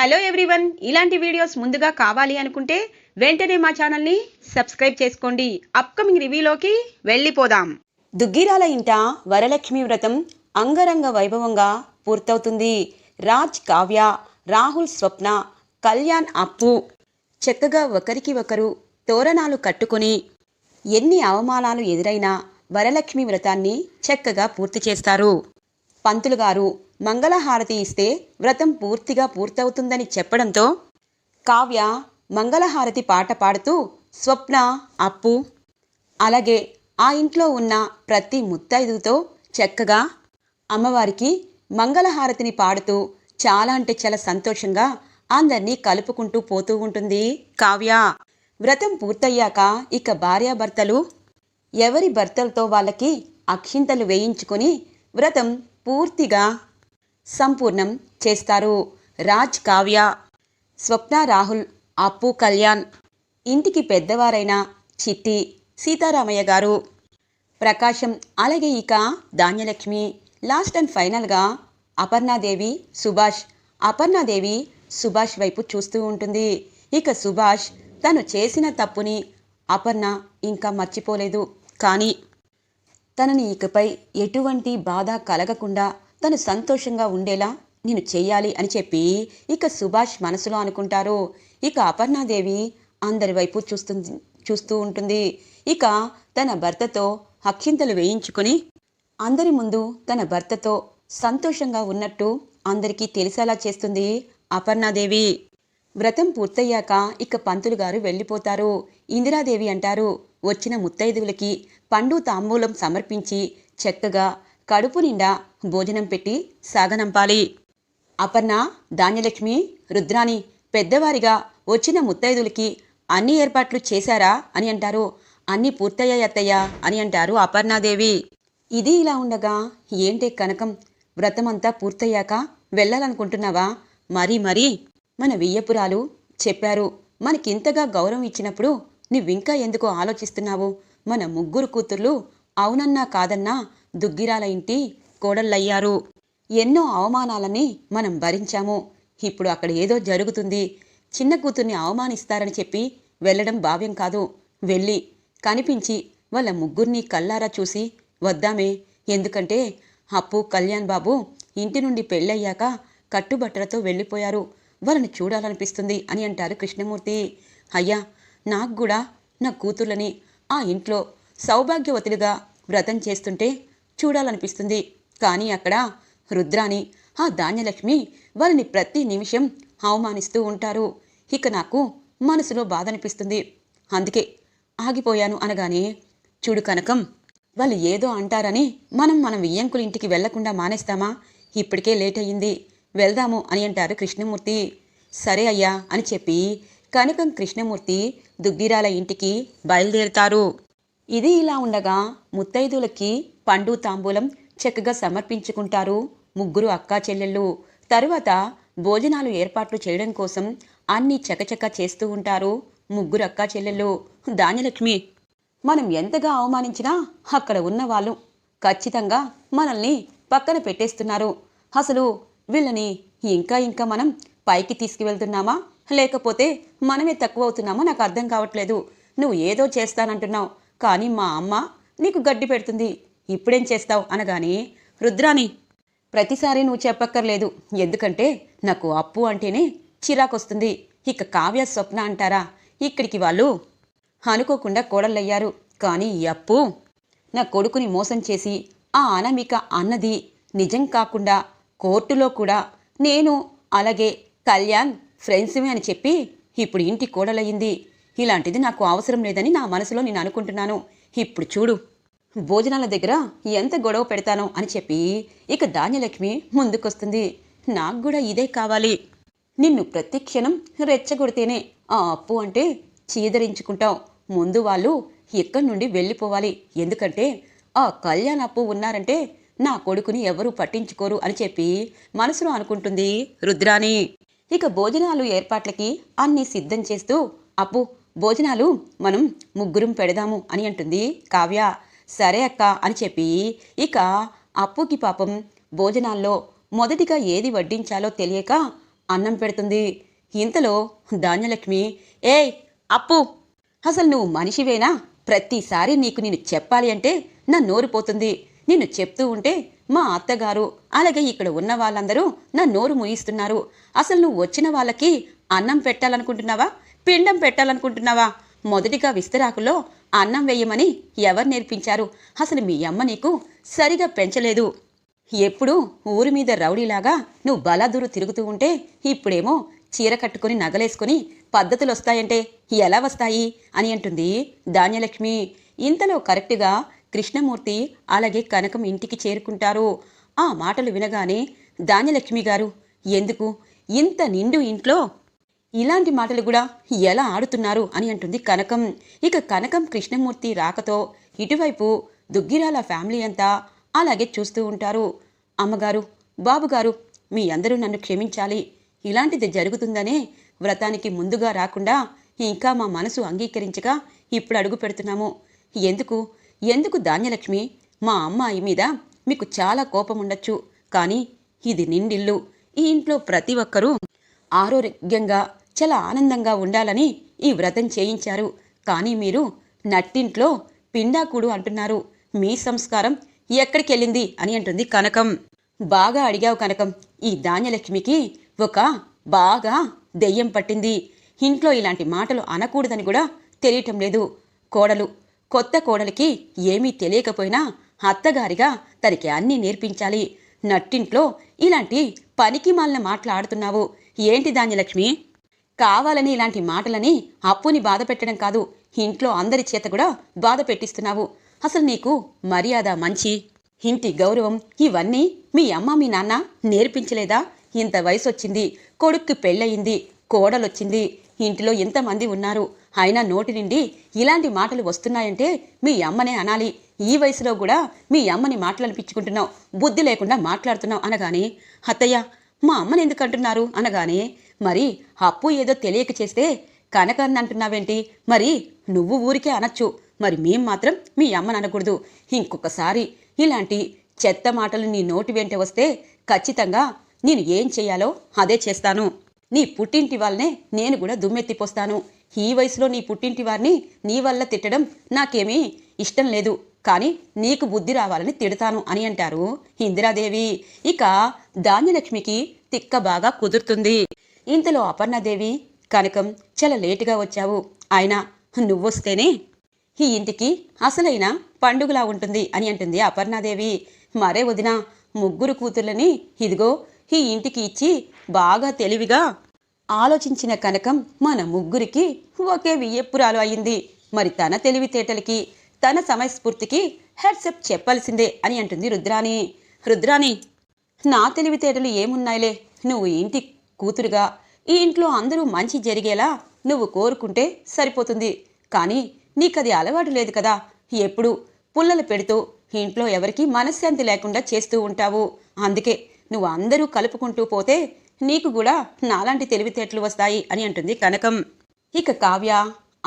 Hello everyone. ఇలాంటి videos ముందుగా కావాలి అనుకుంటే వెంటనే మా ఛానల్ని సబ్స్క్రైబ్ చేసుకోండి. అప్కమింగ్ రివ్యూలోకి వెళ్ళిపోదాం. దుగ్గిరాల ఇంట వరలక్ష్మి వ్రతం అంగరంగ వైభవంగా పూర్తవుతుంది. రాజ్ కావ్య రాహుల్ స్వప్న కళ్యాణ్ అప్పు. చక్కగా ఒకరికి ఒకరు తోరణాలు కట్టుకొని ఎన్ని అవమానాలు ఎదురైనా వరలక్ష్మి వ్రతాన్ని చక్కగా పూర్తి చేస్తారు. పంతులు గారు మంగళహారతి ఇస్తే వ్రతం పూర్తిగా పూర్తవుతుందని చెప్పడంతో కావ్య మంగళహారతి పాట పాడుతూ స్వప్న అప్పు అలాగే ఆ ఇంట్లో ఉన్న ప్రతి ముత్తైదుతో చక్కగా అమ్మవారికి మంగళహారతిని పాడుతూ చాలా అంటే చాలా సంతోషంగా అందరినీ కలుపుకుంటూ పోతూ ఉంటుంది కావ్య. వ్రతం పూర్తయ్యాక ఇక భార్యాభర్తలు ఎవరి భర్తలతో వాళ్ళకి అక్షింతలు వేయించుకొని వ్రతం పూర్తిగా సంపూర్ణం చేస్తారు. రాజ్ కావ్య స్వప్న రాహుల్ అప్పు కళ్యాణ్. ఇంటికి పెద్దవారైన చిట్టి సీతారామయ్య గారు. ప్రకాశం అలాగే ఇక ధాన్యలక్ష్మి. లాస్ట్ అండ్ ఫైనల్గా అపర్ణాదేవి సుభాష్. అపర్ణాదేవి సుభాష్ వైపు చూస్తూ ఉంటుంది. ఇక సుభాష్ తను చేసిన తప్పుని అపర్ణ ఇంకా మర్చిపోలేదు. కానీ తనని ఇకపై ఎటువంటి బాధ కలగకుండా తను సంతోషంగా ఉండేలా నేను చెయ్యాలి అని చెప్పి ఇక సుభాష్ మనసులో అనుకుంటారు. ఇక అపర్ణాదేవి అందరి వైపు చూస్తుంది చూస్తూ ఉంటుంది. ఇక తన భర్తతో అక్షింతలు వేయించుకొని అందరి ముందు తన భర్తతో సంతోషంగా ఉన్నట్టు అందరికీ తెలిసేలా చేస్తుంది అపర్ణాదేవి. వ్రతం పూర్తయ్యాక ఇక పంతులు గారు వెళ్ళిపోతారు. ఇందిరాదేవి అంటారు వచ్చిన ముత్తైదువులకి పండు తాంబూలం సమర్పించి చక్కగా కడుపు నిండా భోజనం పెట్టి సాగనంపాలి. అపర్ణ ధాన్యలక్ష్మి రుద్రాని పెద్దవారిగా వచ్చిన ముత్తైదులకి అన్ని ఏర్పాట్లు చేశారా అని అంటారు. అన్ని పూర్తయ్యాయత్తయ్య అని అంటారు అపర్ణాదేవి. ఇది ఇలా ఉండగా ఏంటే కనకం? వ్రతమంతా పూర్తయ్యాక వెళ్ళాలనుకుంటున్నావా? మరీ మరీ మన వియ్యపురాలు చెప్పారు. మనకింతగా గౌరవం ఇచ్చినప్పుడు నువ్వింకా ఎందుకు ఆలోచిస్తున్నావు? మన ముగ్గురు కూతుర్లు అవునన్నా కాదన్నా దుగ్గిరాల ఇంటి కోడళ్ళయ్యారు. ఎన్నో అవమానాలని మనం భరించాము. ఇప్పుడు అక్కడ ఏదో జరుగుతుంది. చిన్న కూతుర్ని అవమానిస్తారని చెప్పి వెళ్ళడం భావ్యం కాదు. వెళ్ళి కనిపించి వాళ్ళ ముగ్గురిని కల్లారా చూసి వద్దామే. ఎందుకంటే అప్పు కళ్యాణ్ బాబు ఇంటి నుండి పెళ్ళయ్యాక కట్టుబట్టలతో వెళ్ళిపోయారు. వాళ్ళని చూడాలనిపిస్తుంది అని అంటారు కృష్ణమూర్తి. అయ్యా నాకు కూడా నా కూతుర్లని ఆ ఇంట్లో సౌభాగ్యవతులుగా వ్రతం చేస్తుంటే చూడాలనిపిస్తుంది. కానీ అక్కడ రుద్రాని ఆ ధాన్యలక్ష్మి వాళ్ళని ప్రతి నిమిషం అవమానిస్తూ ఉంటారు. ఇక నాకు మనసులో బాధ అనిపిస్తుంది అందుకే ఆగిపోయాను అనగానే చూడు కనకం వాళ్ళు ఏదో అంటారని మనం మన వియ్యంకుల ఇంటికి వెళ్ళకుండా మానేస్తామా? ఇప్పటికే లేట్ అయ్యింది. వెళ్దాము అని అంటారు కృష్ణమూర్తి. సరే అయ్యా అని చెప్పి కనకం కృష్ణమూర్తి దుగ్గిరాల ఇంటికి బయలుదేరుతారు. ఇది ఇలా ఉండగా ముత్తైదులకి పండు తాంబూలం చక్కగా సమర్పించుకుంటారు ముగ్గురు అక్కా చెల్లెళ్ళు. తరువాత భోజనాలు ఏర్పాట్లు చేయడం కోసం అన్ని చకచక చేస్తూ ఉంటారు ముగ్గురు అక్కా చెల్లెళ్ళు. ధాన్యలక్ష్మి మనం ఎంతగా అవమానించినా అక్కడ ఉన్న వాళ్ళు ఖచ్చితంగా మనల్ని పక్కన పెట్టేస్తున్నారు. అసలు వీళ్ళని ఇంకా ఇంకా మనం పైకి తీసుకువెళ్తున్నామా? లేకపోతే మనమే తక్కువ అవుతున్నామా నాకు అర్థం కావట్లేదు. నువ్వు ఏదో చేస్తానంటున్నావు. కానీ మా అమ్మ నీకు గడ్డి పెడుతుంది. ఇప్పుడేం చేస్తావు అనగానే రుద్రాని ప్రతిసారి నువ్వు చెప్పక్కర్లేదు. ఎందుకంటే నాకు అప్పు అంటేనే చిరాకొస్తుంది. ఇక కావ్య స్వప్న అంటారా? ఇక్కడికి వాళ్ళు అనుకోకుండా కోడళ్ళయ్యారు. కానీ ఈ అప్పు నా కొడుకుని మోసం చేసి ఆ అనామిక అన్నది నిజం కాకుండా కోర్టులో కూడా నేను అలాగే కళ్యాణ్ ఫ్రెండ్స్మే అని చెప్పి ఇప్పుడు ఇంటి కోడలయ్యింది. ఇలాంటిది నాకు అవసరం లేదని నా మనసులో నేను అనుకుంటున్నాను. ఇప్పుడు చూడు. భోజనాల దగ్గర ఎంత గొడవ పెడతానో అని చెప్పి ఇక ధాన్యలక్ష్మి ముందుకొస్తుంది. నాకు కూడా ఇదే కావాలి. నిన్ను ప్రతి క్షణం రెచ్చగొడితేనే ఆ అప్పు అంటే చీదరించుకుంటావు. ముందు వాళ్ళు ఇక్కడి నుండి వెళ్ళిపోవాలి. ఎందుకంటే ఆ కళ్యాణ్ అప్పు ఉన్నారంటే నా కొడుకుని ఎవరూ పట్టించుకోరు అని చెప్పి మనసులో అనుకుంటుంది రుద్రాని ఇక భోజనాలు ఏర్పాట్లకి అన్నీ సిద్ధం చేస్తూ అప్పు భోజనాలు మనం ముగ్గురం పెడదాము అని అంటుంది కావ్య. సరే అక్క అని చెప్పి ఇక అప్పుకి పాపం భోజనాల్లో మొదటిగా ఏది వడ్డించాలో తెలియక అన్నం పెడుతుంది. ఇంతలో ధాన్యలక్ష్మి ఏయ్ అప్పు! అసలు నువ్వు మనిషివేనా? ప్రతిసారి నీకు నేను చెప్పాలి అంటే నా నోరు పోతుంది. నిన్ను చెప్తూ ఉంటే మా అత్తగారు అలాగే ఇక్కడ ఉన్న వాళ్ళందరూ నా నోరు ముయిస్తున్నారు. అసలు నువ్వు వచ్చిన వాళ్ళకి అన్నం పెట్టాలనుకుంటున్నావా? పిండం పెట్టాలనుకుంటున్నావా? మొదటిగా విస్తరాకులో అన్నం వేయమని ఎవరు నేర్పించారు? అసలు మీ అమ్మ నీకు సరిగా పెంచలేదు. ఎప్పుడు ఊరి మీద రౌడీలాగా నువ్వు బలాదూరు తిరుగుతూ ఉంటే ఇప్పుడేమో చీర కట్టుకొని నగలేసుకుని పద్ధతులు వస్తాయంటే ఎలా వస్తాయి అని అంటుంది ధాన్యలక్ష్మి. ఇంతలో కరెక్ట్గా కృష్ణమూర్తి అలాగే కనకం ఇంటికి చేరుకుంటారు. ఆ మాటలు వినగానే ధాన్యలక్ష్మి గారు ఎందుకు? ఇంత నిండు ఇంట్లో ఇలాంటి మాటలు కూడా ఎలా ఆడుతున్నారు అని అంటుంది కనకం. ఇక కనకం కృష్ణమూర్తి రాకతో ఇటువైపు దుగ్గిరాల ఫ్యామిలీ అంతా అలాగే చూస్తూ ఉంటారు. అమ్మగారు బాబుగారు మీ అందరూ నన్ను క్షమించాలి. ఇలాంటిది జరుగుతుందనే వ్రతానికి ముందుగా రాకుండా ఇంకా మా మనసు అంగీకరించక ఇప్పుడు అడుగు పెడుతున్నాము. ఎందుకు? ఎందుకు ధాన్యలక్ష్మి? మా అమ్మాయి మీద మీకు చాలా కోపం ఉండొచ్చు. కానీ ఇది నిండిల్లు. ఈ ఇంట్లో ప్రతి ఒక్కరూ ఆరోగ్యంగా చాలా ఆనందంగా ఉండాలని ఈ వ్రతం చేయించారు. కానీ మీరు నట్టింట్లో పిండాకుడు అంటున్నారు. మీ సంస్కారం ఎక్కడికి వెళ్ళింది అని అంటుంది కనకం. బాగా అడిగావు కనకం. ఈ ధాన్యలక్ష్మికి ఒక బాగా దెయ్యం పట్టింది. ఇంట్లో ఇలాంటి మాటలు అనకూడదని కూడా తెలియటం లేదు. కోడలు కొత్త కోడలికి ఏమీ తెలియకపోయినా అత్తగారిగా తనకి అన్నీ నేర్పించాలి. నట్టింట్లో ఇలాంటి పనికి మాలిన మాట్లాడుతున్నావు ఏంటి ధాన్యలక్ష్మి? కావాలని ఇలాంటి మాటలని అప్పుని బాధ పెట్టడం కాదు ఇంట్లో అందరి చేత కూడా బాధ పెట్టిస్తున్నావు. అసలు నీకు మర్యాద మంచి ఇంటి గౌరవం ఇవన్నీ మీ అమ్మ మీ నాన్న నేర్పించలేదా? ఇంత వయసు వచ్చింది కొడుక్కి పెళ్ళయింది కోడలొచ్చింది ఇంటిలో ఎంతమంది ఉన్నారు? అయినా నోటి నుండి ఇలాంటి మాటలు వస్తున్నాయంటే మీ అమ్మనే అనాలి. ఈ వయసులో కూడా మీ అమ్మని మాట్లాడిపించుకుంటున్నావు బుద్ధి లేకుండా మాట్లాడుతున్నావు అనగానే అత్తయ్య మా అమ్మని ఎందుకు అంటున్నారు? అనగానే మరి అప్పు ఏదో తెలియక చేస్తే కనకన్న అంటున్నావేంటి? మరి నువ్వు ఊరికే అనొచ్చు. మరి మేం మాత్రం మీ అమ్మని అనకూడదు. ఇంకొకసారి ఇలాంటి చెత్త మాటలు నీ నోటి వెంట వస్తే ఖచ్చితంగా నేను ఏం చేయాలో అదే చేస్తాను. నీ పుట్టింటి వాళ్ళనే నేను కూడా దుమ్మెత్తిపోస్తాను. ఈ వయసులో నీ పుట్టింటి వారిని నీ వల్ల తిట్టడం నాకేమీ ఇష్టం లేదు. కానీ నీకు బుద్ధి రావాలని తిడతాను అని అంటారు ఇందిరాదేవి. ఇక ధాన్యలక్ష్మికి తిక్క బాగా కుదురుతుంది. ఇంతలో అపర్ణాదేవి కనకం చాలా లేటుగా వచ్చావు. అయినా నువ్వొస్తేనే ఈ ఇంటికి అసలైన పండుగలా ఉంటుంది అని అంటుంది అపర్ణాదేవి. మరే వదిన ముగ్గురు కూతుర్లని ఇదిగో ఈ ఇంటికి ఇచ్చి బాగా తెలివిగా ఆలోచించిన కనకం మన ముగ్గురికి ఒకే వియ్యప్పురాలు అయింది. మరి తన తెలివితేటలకి తన సమయస్ఫూర్తికి హెడ్సెప్ చెప్పాల్సిందే అని అంటుంది రుద్రాణి. రుద్రాణి నా తెలివితేటలు ఏమున్నాయిలే? నువ్వు ఇంటి కూతురుగా ఈ ఇంట్లో అందరూ మంచి జరిగేలా నువ్వు కోరుకుంటే సరిపోతుంది. కానీ నీకది అలవాటు లేదు కదా. ఎప్పుడు పుల్లలు పెడుతూ ఇంట్లో ఎవరికి మనశ్శాంతి లేకుండా చేస్తూ ఉంటావు. అందుకే నువ్వు అందరూ కలుపుకుంటూ పోతే నీకు కూడా నాలాంటి తెలివితేటలు వస్తాయి అని అంటుంది కనకం. ఇక కావ్య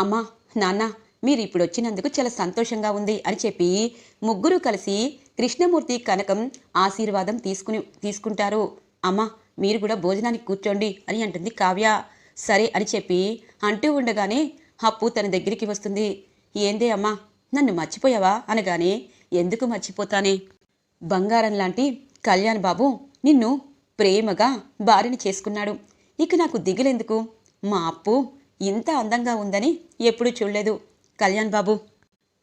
అమ్మా నాన్న మీరు ఇప్పుడు వచ్చినందుకు చాలా సంతోషంగా ఉంది అని చెప్పి ముగ్గురు కలిసి కృష్ణమూర్తి కనకం ఆశీర్వాదం తీసుకుని తీసుకుంటారు. అమ్మా మీరు కూడా భోజనానికి కూర్చోండి అని అంటుంది కావ్య. సరే అని చెప్పి అంటూ ఉండగానే అప్పు తన దగ్గరికి వస్తుంది. ఏందే అమ్మా నన్ను మర్చిపోయావా? అనగానే ఎందుకు మర్చిపోతానే? బంగారం లాంటి కళ్యాణ్ బాబు నిన్ను ప్రేమగా భార్యని చేసుకున్నాడు. ఇక నాకు దిగులెందుకు? మా అప్పు ఇంత అందంగా ఉందని ఎప్పుడూ చూడలేదు. కళ్యాణ్ బాబు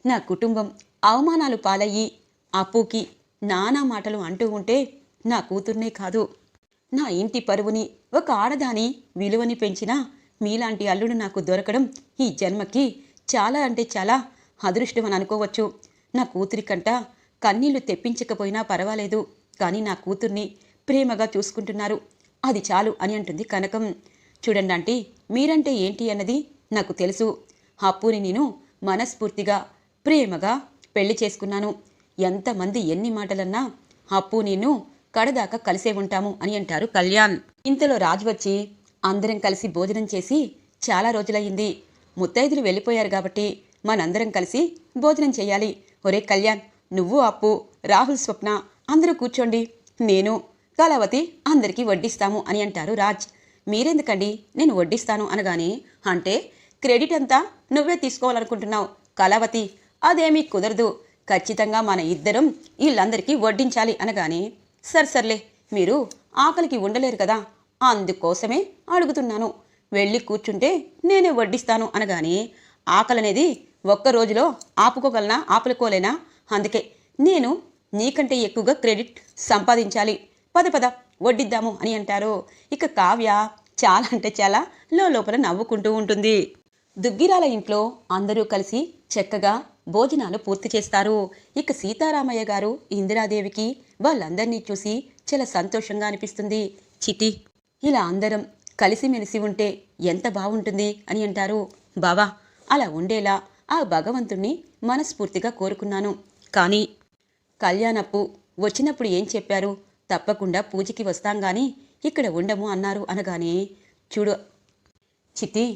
నా కుటుంబం అవమానాలు పాలయ్యి అప్పుకి నానా మాటలు అంటూ ఉంటే నా కూతుర్నే కాదు. నా ఇంటి పరువుని ఒక ఆడదాని విలువని పెంచిన మీలాంటి అల్లుడు నాకు దొరకడం ఈ జన్మకి చాలా అంటే చాలా అదృష్టం అని అనుకోవచ్చు. నా కూతురి కంట కన్నీళ్ళు తెప్పించకపోయినా పర్వాలేదు కానీ నా కూతుర్ని ప్రేమగా చూసుకుంటున్నారు. అది చాలు అని అంటుంది కనకం. చూడండి ఆంటీ మీరంటే ఏంటి అన్నది నాకు తెలుసు. అప్పుని నేను మనస్ఫూర్తిగా ప్రేమగా పెళ్ళి చేసుకున్నాను. ఎంతమంది ఎన్ని మాటలన్నా అప్పు నేను కడదాకా కలిసే ఉంటాము అని అంటారు కళ్యాణ్. ఇంతలో రాజు వచ్చి అందరం కలిసి భోజనం చేసి చాలా రోజులయ్యింది. ముత్తైదులు వెళ్ళిపోయారు కాబట్టి మనందరం కలిసి భోజనం చేయాలి. ఒరే కళ్యాణ్ నువ్వు అప్పు రాహుల్ స్వప్న అందరూ కూర్చోండి. నేను కళావతి అందరికీ వడ్డిస్తాము అని అంటారు రాజ్. మీరెందుకండి? నేను వడ్డిస్తాను అనగానే అంటే క్రెడిట్ అంతా నువ్వే తీసుకోవాలనుకుంటున్నావు. కళావతి అదేమీ కుదరదు. ఖచ్చితంగా మన ఇద్దరం వీళ్ళందరికీ వడ్డించాలి అనగానే సరే సర్లే మీరు ఆకలికి ఉండలేరు కదా అందుకోసమే అడుగుతున్నాను. వెళ్ళి కూర్చుంటే నేనే వడ్డిస్తాను అనగానే ఆకలనేది ఒక్క రోజులో ఆపుకోగలనా ఆపుకోలేనా? అందుకే నేను నీకంటే ఎక్కువగా క్రెడిట్ సంపాదించాలి. పద పద వడ్డిద్దాము అని అంటారు. ఇక కావ్య చాలా అంటే చాలా లోపల నవ్వుకుంటూ ఉంటుంది. దుగ్గిరాల ఇంట్లో అందరూ కలిసి చక్కగా భోజనాలు పూర్తి చేస్తారు. ఇక సీతారామయ్య గారు ఇందిరాదేవికి వాళ్ళందరినీ చూసి చాలా సంతోషంగా అనిపిస్తుంది. చిటి ఇలా అందరం కలిసిమెలిసి ఉంటే ఎంత బాగుంటుంది అని అంటారు. బావా అలా ఉండేలా ఆ భగవంతుణ్ణి మనస్ఫూర్తిగా కోరుకున్నాను. కానీ కళ్యాణప్పు వచ్చినప్పుడు ఏం చెప్పారు? తప్పకుండా పూజకి వస్తాం గాని ఇక్కడ ఉండము అన్నారు అనగానే చూడు చిట్టి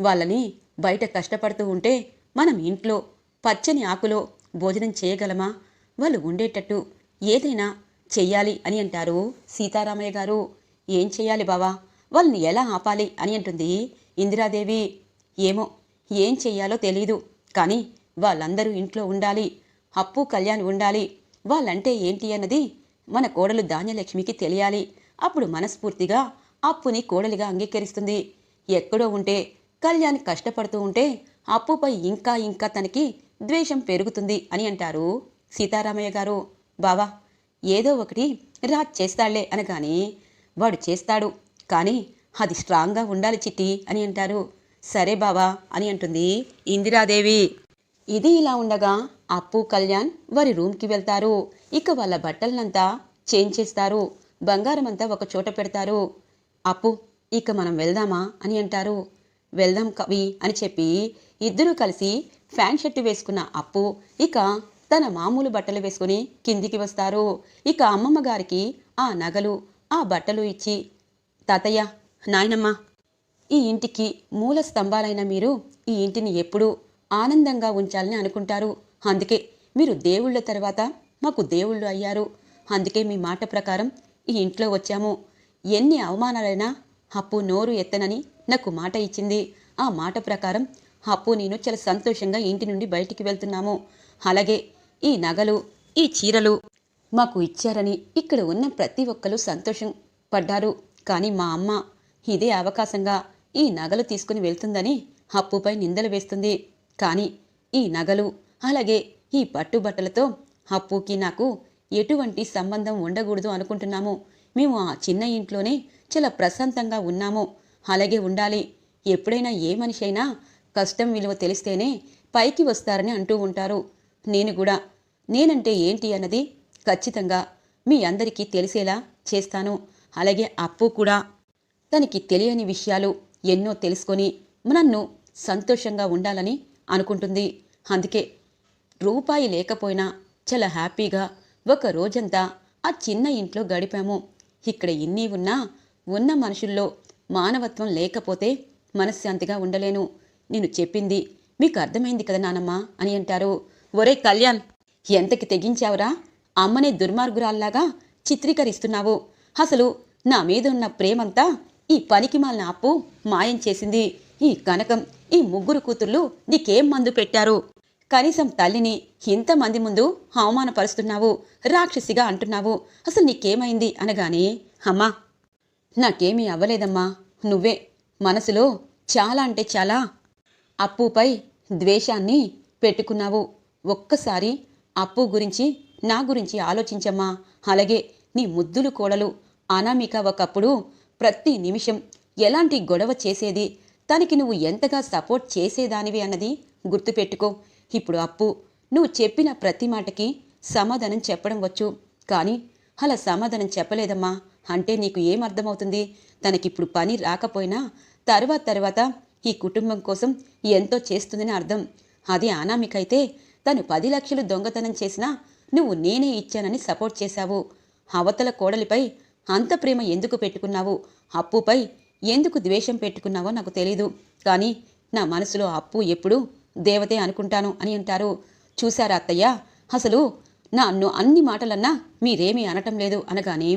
వాళ్ళని బయట కష్టపడుతూ ఉంటే మనం ఇంట్లో పచ్చని ఆకులో భోజనం చేయగలమా? వాళ్ళు ఉండేటట్టు ఏదైనా చెయ్యాలి అని అంటారు సీతారామయ్య గారు. ఏం చెయ్యాలి బావా? వాళ్ళని ఎలా ఆపాలి అని అంటుంది ఇందిరాదేవి. ఏమో ఏం చెయ్యాలో తెలీదు. కానీ వాళ్ళందరూ ఇంట్లో ఉండాలి. అప్పు కళ్యాణ్ ఉండాలి. వాళ్ళంటే ఏంటి అన్నది మన కోడలు ధాన్యలక్ష్మికి తెలియాలి. అప్పుడు మనస్ఫూర్తిగా అప్పుని కోడలిగా అంగీకరిస్తుంది. ఎక్కడో ఉంటే కళ్యాణ్ కష్టపడుతూ ఉంటే అప్పుపై ఇంకా ఇంకా తనకి ద్వేషం పెరుగుతుంది అని అంటారు సీతారామయ్య గారు. బావా ఏదో ఒకటి రాజ్ చేస్తాడులే అనగానే వాడు చేస్తాడు. కానీ అది స్ట్రాంగ్గా ఉండాలి చిట్టి అని అంటారు. సరే బావా అని అంటుంది ఇందిరాదేవి. ఇది ఇలా ఉండగా అప్పు కళ్యాణ్ వారి రూమ్కి వెళ్తారు. ఇక వాళ్ళ బట్టలనంతా చేంజ్ చేస్తారు. బంగారం అంతా ఒక చోట పెడతారు. అప్పు ఇక మనం వెళ్దామా అని అంటారు. వెళ్దాం కవి అని చెప్పి ఇద్దరూ కలిసి ఫ్యాన్ షర్ట్ వేసుకున్న అప్పు. ఇక తన మామూలు బట్టలు వేసుకుని కిందికి వస్తారు. ఇక అమ్మమ్మ గారికి ఆ నగలు ఆ బట్టలు ఇచ్చి తాతయ్య నాయనమ్మ ఈ ఇంటికి మూల స్తంభాలైన మీరు ఈ ఇంటిని ఎప్పుడూ ఆనందంగా ఉంచాలని అనుకుంటారు. అందుకే మీరు దేవుళ్ళ తర్వాత మాకు దేవుళ్ళు అయ్యారు. అందుకే మీ మాట ప్రకారం ఈ ఇంట్లో వచ్చాము. ఎన్ని అవమానాలైనా అప్పు నోరు ఎత్తనని నాకు మాట ఇచ్చింది. ఆ మాట ప్రకారం అప్పు నేను చాలా సంతోషంగా ఇంటి నుండి బయటికి వెళ్తున్నాము. అలాగే ఈ నగలు ఈ చీరలు మాకు ఇచ్చారని ఇక్కడ ఉన్న ప్రతి ఒక్కరు సంతోషం పడ్డారు. కానీ మా అమ్మ ఇదే అవకాశంగా ఈ నగలు తీసుకుని వెళ్తుందని అప్పుపై నిందలు వేస్తుంది. కానీ ఈ నగలు అలాగే ఈ పట్టుబట్టలతో అప్పుకి నాకు ఎటువంటి సంబంధం ఉండకూడదు అనుకుంటున్నాము. మేము ఆ చిన్న ఇంట్లోనే చాలా ప్రశాంతంగా ఉన్నాము. అలాగే ఉండాలి. ఎప్పుడైనా ఏ మనిషి అయినా కష్టం విలువ తెలిస్తేనే పైకి వస్తారని అంటూ ఉంటారు. నేను కూడా నేనంటే ఏంటి అన్నది ఖచ్చితంగా మీ అందరికీ తెలిసేలా చేస్తాను. అలాగే అప్పు కూడా. తనకి తెలియని విషయాలు ఎన్నో తెలుసుకొని నన్ను సంతోషంగా ఉండాలని అనుకుంటుంది. అందుకే రూపాయి లేకపోయినా చాలా హ్యాపీగా ఒక రోజంతా ఆ చిన్న ఇంట్లో గడిపాము. ఇక్కడ ఇన్ని ఉన్నా ఉన్న మనుషుల్లో మానవత్వం లేకపోతే మనశ్శాంతిగా ఉండలేను. నేను చెప్పింది. మీకు అర్థమైంది కదా నానమ్మ అని అంటారు. ఒరే కళ్యాణ్ ఎంతకి తెగించావురా? అమ్మనే దుర్మార్గురాల్లాగా చిత్రీకరిస్తున్నావు. అసలు నా మీద ఉన్న ప్రేమంతా ఈ పనికి మాలిన అప్పు మాయం చేసింది. ఈ కనకం ఈ ముగ్గురు కూతుర్లు నీకేం మందు పెట్టారు? కనీసం తల్లిని ఇంతమంది ముందు అవమానపరుస్తున్నావు రాక్షసిగా అంటున్నావు. అసలు నీకేమైంది? అనగానే అమ్మా నాకేమీ అవ్వలేదమ్మా. నువ్వే. మనసులో చాలా అంటే చాలా అప్పుపై ద్వేషాన్ని పెట్టుకున్నావు. ఒక్కసారి అప్పు గురించి నా గురించి ఆలోచించమ్మా. అలాగే నీ ముద్దులు కోడలు. అనామిక ఒకప్పుడు ప్రతి నిమిషం ఎలాంటి గొడవ చేసేది? తనకి నువ్వు ఎంతగా సపోర్ట్ చేసేదానివి అన్నది గుర్తుపెట్టుకో. ఇప్పుడు అప్పు. నువ్వు చెప్పిన ప్రతి మాటకి సమాధానం చెప్పడం వచ్చు. కానీ అలా సమాధానం చెప్పలేదమ్మా. అంటే నీకు ఏమర్థమవుతుంది తనకిప్పుడు పని రాకపోయినా తర్వాత తర్వాత ఈ కుటుంబం కోసం ఎంతో చేస్తుందని అర్థం. అది అనామికైతే తను పది లక్షలు దొంగతనం చేసినా నువ్వు నేనే ఇచ్చానని సపోర్ట్ చేశావు. అవతల కోడలిపై అంత ప్రేమ ఎందుకు పెట్టుకున్నావు? అప్పుపై ఎందుకు ద్వేషం పెట్టుకున్నావో నాకు తెలీదు. కానీ నా మనసులో అప్పు ఎప్పుడు దేవతే అనుకుంటాను అని అంటారు. చూశారా అత్తయ్య? అసలు నన్ను అన్ని మాటలన్నా మీరేమీ అనటం లేదు అనగానే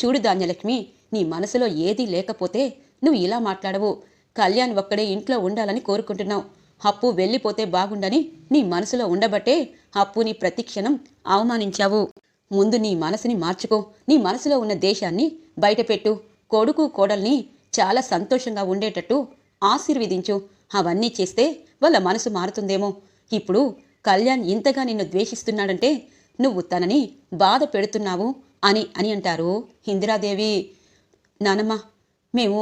చూడు ధాన్యలక్ష్మి నీ మనసులో ఏదీ లేకపోతే నువ్వు ఇలా మాట్లాడవు. కళ్యాణ్ ఒక్కడే ఇంట్లో ఉండాలని కోరుకుంటున్నావు. అప్పు వెళ్ళిపోతే బాగుండని నీ మనసులో ఉండబట్టే అప్పుని ప్రతిక్షణం అవమానించావు. ముందు నీ మనసుని మార్చుకో. నీ మనసులో ఉన్న దేశాన్ని బయటపెట్టు. కొడుకు కోడల్ని చాలా సంతోషంగా ఉండేటట్టు ఆశీర్వదించు. అవన్నీ చేస్తే వాళ్ళ మనసు మారుతుందేమో. ఇప్పుడు కళ్యాణ్ ఇంతగా నిన్ను ద్వేషిస్తున్నాడంటే నువ్వు తనని బాధ పెడుతున్నావు అని అని అంటారు ఇందిరాదేవి. నానమ్మ మేము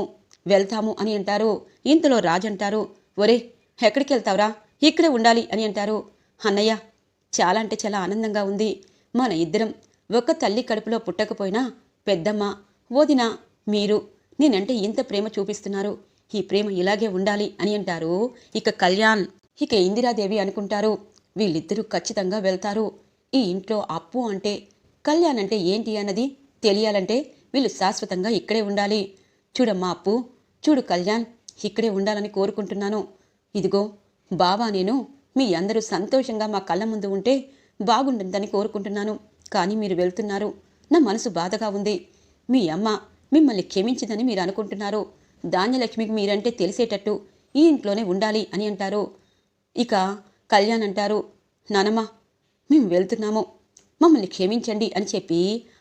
వెళ్తాము అని అంటారు. ఇంతలో రాజు అంటారు ఒరే ఎక్కడికి వెళ్తావురా? ఇక్కడే ఉండాలి అని అంటారు. అన్నయ్య చాలా అంటే చాలా ఆనందంగా ఉంది. మన ఇద్దరం ఒక తల్లి కడుపులో పుట్టకపోయినా పెద్దమ్మ వదిన మీరు నేనంటే ఇంత ప్రేమ చూపిస్తున్నారు. ఈ ప్రేమ ఇలాగే ఉండాలి అని అంటారు. ఇక కళ్యాణ్ ఇక ఇందిరాదేవి అనుకుంటారు. వీళ్ళిద్దరూ ఖచ్చితంగా వెళ్తారు. ఈ ఇంట్లో అప్పు అంటే కళ్యాణ్ అంటే ఏంటి అన్నది తెలియాలంటే వీళ్ళు శాశ్వతంగా ఇక్కడే ఉండాలి. చూడమ్మా అప్పు చూడు కళ్యాణ్ ఇక్కడే ఉండాలని కోరుకుంటున్నాను. ఇదిగో బావా నేను మీ అందరూ సంతోషంగా మా కళ్ళ ముందు ఉంటే బాగుంటుందని కోరుకుంటున్నాను. కానీ మీరు వెళ్తున్నారు. నా మనసు బాధగా ఉంది. మీ అమ్మ మిమ్మల్ని క్షమించిందని మీరు అనుకుంటున్నారు. ధాన్యలక్ష్మికి మీరంటే తెలిసేటట్టు ఈ ఇంట్లోనే ఉండాలి అని అంటారు. ఇక కళ్యాణ్ అంటారు నానమ్మ మేము వెళ్తున్నాము. మమ్మల్ని క్షమించండి అని చెప్పి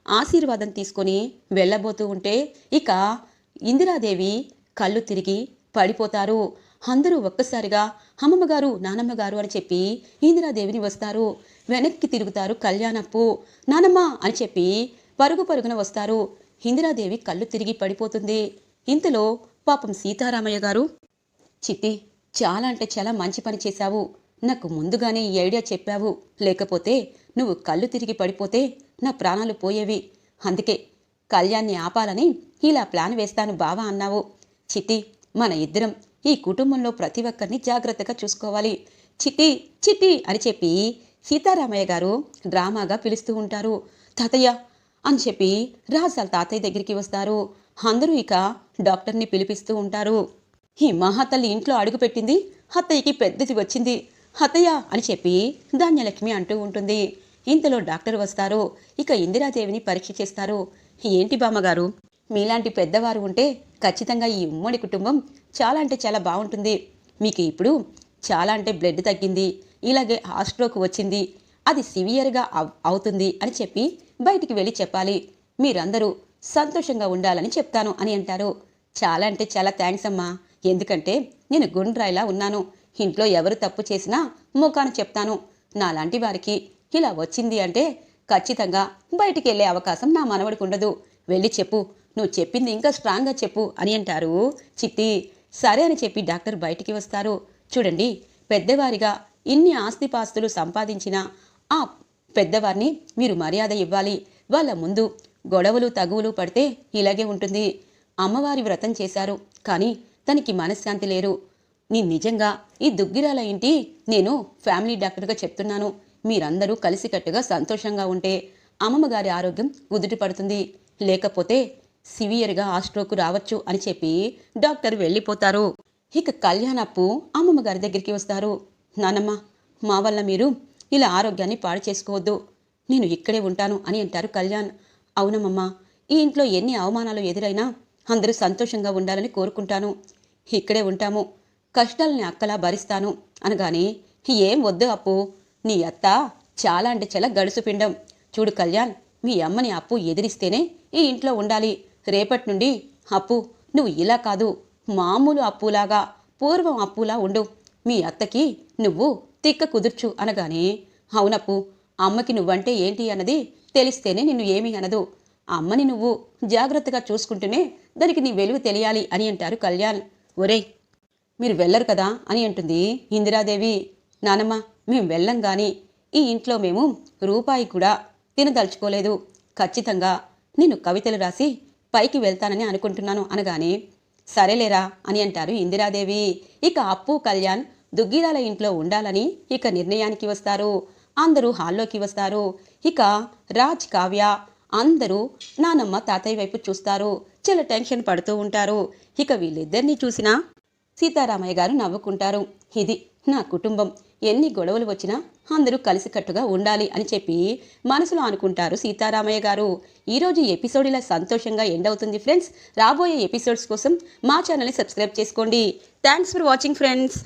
ఆశీర్వాదం తీసుకొని వెళ్ళబోతూ ఉంటే ఇక ఇందిరాదేవి కళ్ళు తిరిగి పడిపోతారు. అందరూ ఒక్కసారిగా అమ్మమ్మగారు నానమ్మగారు అని చెప్పి ఇందిరాదేవిని వస్తారు. వెనక్కి తిరుగుతారు కళ్యాణప్పు. నానమ్మ అని చెప్పి పరుగు పరుగున వస్తారు. ఇందిరాదేవి కళ్ళు తిరిగి పడిపోతుంది. ఇంతలో పాపం సీతారామయ్య గారు చిట్టి చాలా అంటే చాలా మంచి పని చేశావు. నాకు ముందుగానే ఈ ఐడియా చెప్పావు. లేకపోతే నువ్వు కళ్ళు తిరిగి పడిపోతే నా ప్రాణాలు పోయేవి. అందుకే కళ్యాణ్ని ఆపాలని ఇలా ప్లాన్ వేస్తాను బావా అన్నావు. చితి మన ఇద్దరం ఈ కుటుంబంలో ప్రతి ఒక్కరిని జాగ్రత్తగా చూసుకోవాలి. చితి చితి అని చెప్పి సీతారామయ్య గారు డ్రామాగా పిలుస్తూ ఉంటారు. తాతయ్య అని చెప్పి రాజాల తాతయ్య దగ్గరికి వస్తారు. అందరూ ఇక డాక్టర్ని పిలిపిస్తూ ఉంటారు. ఈ మహాతల్లి ఇంట్లో అడుగుపెట్టింది అత్తయ్యకి పెద్దది వచ్చింది. అత్తయ్య అని చెప్పి ధాన్యలక్ష్మి అంటూ ఉంటుంది. ఇంతలో డాక్టర్ వస్తారు. ఇక ఇందిరాదేవిని పరీక్ష చేస్తారు. ఏంటి బామ్మగారు? మీలాంటి పెద్దవారు ఉంటే ఖచ్చితంగా ఈ ఉమ్మడి కుటుంబం చాలా అంటే చాలా బాగుంటుంది. మీకు ఇప్పుడు చాలా అంటే బ్లడ్ తగ్గింది ఇలాగే హాస్ట్రోక్ వచ్చింది అది సివియర్గా అవుతుంది అని చెప్పి బయటికి వెళ్ళి చెప్పాలి. మీరందరూ సంతోషంగా ఉండాలని చెప్తాను అని అంటారు. చాలా అంటే చాలా థ్యాంక్స్ అమ్మా. ఎందుకంటే నేను గుండ్రాయిలా ఉన్నాను. ఇంట్లో ఎవరు తప్పు చేసినా ముఖాను చెప్తాను. నాలాంటి వారికి ఇలా వచ్చింది అంటే ఖచ్చితంగా బయటికి వెళ్ళే అవకాశం నా మనవడికి ఉండదు వెళ్ళి చెప్పు. నువ్వు చెప్పింది ఇంకా స్ట్రాంగ్గా చెప్పు అని అంటారు. చిట్టి సరే అని చెప్పి డాక్టర్ బయటికి వస్తారు. చూడండి పెద్దవారిగా ఇన్ని ఆస్తిపాస్తులు సంపాదించిన ఆ పెద్దవారిని మీరు మర్యాద ఇవ్వాలి. వాళ్ళ ముందు గొడవలు తగువులు పడితే ఇలాగే ఉంటుంది. అమ్మవారి వ్రతం చేశారు కానీ తనకి మనశ్శాంతి లేరు నీ నిజంగా ఈ దుగ్గిరాల ఇంటి నేను ఫ్యామిలీ డాక్టర్గా చెప్తున్నాను. మీరందరూ కలిసికట్టుగా సంతోషంగా ఉంటే అమ్మమ్మ గారి ఆరోగ్యం కుదుట పడుతుంది. లేకపోతే సివియర్గా ఆ స్ట్రోక్ రావచ్చు అని చెప్పి డాక్టర్ వెళ్ళిపోతారు. ఇక కళ్యాణప్పు అమ్మమ్మ గారి దగ్గరికి వస్తారు. నానమ్మ మా వల్ల మీరు ఇలా ఆరోగ్యాన్ని పాడు చేసుకోవద్దు. నేను ఇక్కడే ఉంటాను అని అంటారు కళ్యాణ్. అవునమ్మమ్మ ఈ ఇంట్లో ఎన్ని అవమానాలు ఎదురైనా అందరూ సంతోషంగా ఉండాలని కోరుకుంటాను. ఇక్కడే ఉంటాము. కష్టాలని అక్కలా భరిస్తాను అనగానే ఏం వద్దు అప్పు. నీ అత్త చాలా అంటే చాలా గడుసు పిండం. చూడు కళ్యాణ్ మీ అమ్మని అప్పు ఎదిరిస్తేనే ఈ ఇంట్లో ఉండాలి. రేపటి నుండి అప్పు నువ్వు ఇలా కాదు మామూలు అప్పులాగా పూర్వం అప్పులా ఉండు. మీ అత్తకి నువ్వు తిక్క కుదుర్చు అనగానే అవునప్పు అమ్మకి నువ్వంటే ఏంటి అన్నది తెలిస్తేనే నిన్ను ఏమీ అనదు. అమ్మని నువ్వు జాగ్రత్తగా చూసుకుంటూనే దానికి నీ వెలుగు తెలియాలి అని అంటారు కళ్యాణ్. ఒరేయ్ మీరు వెళ్ళరు కదా అని అంటుంది ఇందిరాదేవి. నానమ్మ మేము వెళ్ళంగానే ఈ ఇంట్లో మేము రూపాయి కూడా తినదలుచుకోలేదు. ఖచ్చితంగా నేను కవితలు రాసి పైకి వెళ్తానని అనుకుంటున్నాను అనగానే సరేలేరా అని అంటారు ఇందిరాదేవి. ఇక అప్పు కళ్యాణ్ దుగ్గిరాల ఇంట్లో ఉండాలని ఇక నిర్ణయానికి వస్తారు. అందరూ హాల్లోకి వస్తారు. ఇక రాజ్ కావ్య అందరూ నానమ్మ తాతయ్య వైపు చూస్తారు. చాలా టెన్షన్ పడుతూ ఉంటారు. ఇక వీళ్ళిద్దరినీ చూసినా సీతారామయ్య గారు నవ్వుకుంటారు. ఇది నా కుటుంబం. ఎన్ని గొడవలు వచ్చినా అందరూ కలిసికట్టుగా ఉండాలి అని చెప్పి మనసులో అనుకుంటారు సీతారామయ్య గారు. ఈరోజు ఎపిసోడ్ ఇలా సంతోషంగా ఎండ్ అవుతుంది ఫ్రెండ్స్. రాబోయే ఎపిసోడ్స్ కోసం మా ఛానల్ని సబ్స్క్రైబ్ చేసుకోండి. Thanks for watching friends.